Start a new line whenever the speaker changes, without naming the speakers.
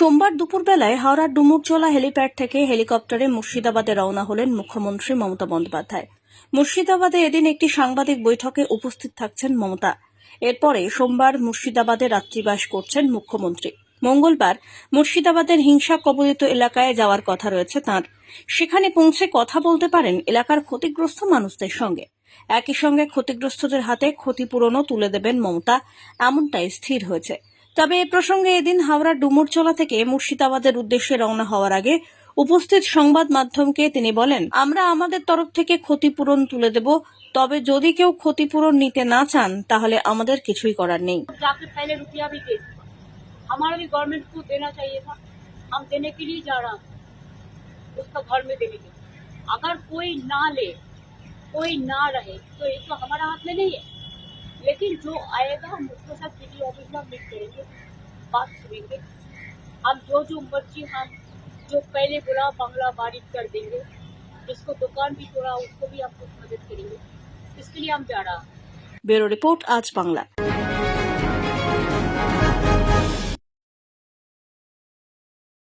সোমবার দুপুরবেলায় হাওড়ার ডুমুরজলা হেলিপ্যাড থেকে হেলিকপ্টারে মুর্শিদাবাদে রওনা হলেন মুখ্যমন্ত্রী মমতা বন্দ্যোপাধ্যায়। মুর্শিদাবাদে এদিন একটি সাংবাদিক বৈঠকে উপস্থিত থাকছেন মমতা। এরপরে সোমবার মুর্শিদাবাদে রাত্রিবাস করছেন মুখ্যমন্ত্রী। মঙ্গলবার মুর্শিদাবাদের হিংসা কবলিত এলাকায় যাওয়ার কথা রয়েছে তাঁর। সেখানে পৌঁছে কথা বলতে পারেন এলাকার ক্ষতিগ্রস্ত মানুষদের সঙ্গে। একই সঙ্গে ক্ষতিগ্রস্তদের হাতে ক্ষতিপূরণও তুলে দেবেন মমতা। এমনটাই স্থির হয়েছে। তবে এ প্রসঙ্গে এদিন হাওড়ার ডুমুরচলা থেকে মুর্শিদাবাদের উদ্দেশ্যে রওনা হওয়ার আগে উপস্থিত সংবাদ মাধ্যমকে তিনি বলেন আমরা আমাদের তরফ থেকে ক্ষতিপূরণ তুলে দেব তবে যদি কেউ ক্ষতিপূরণ নিতে না চান তাহলে আমাদের কিছুই করার নেই
जाके पहले रुपया भी दे दिया हमारा भी गवर्नमेंट को देना चाहिए था हम देने के लिए जा रहा था उसका घर में देने के लिए। अगर कोई ना ले कोई ना रहे तो ये तो हमारा हाथ में नहीं है लेकिन जो आएगा हम उसके साथ पीडी ऑफिस सबमिट करेंगे, बात सुनेंगे। हम जो जो मर्ज़ी हम जो पहले बुरा बंगला बारिश कर देंगे, जिसको दुकान भी तोड़ा, उसको भी आप कुछ मदद करेंगे। इसके लिए हम जा रहा
ब्यूरो रिपोर्ट, आज बांग्ला।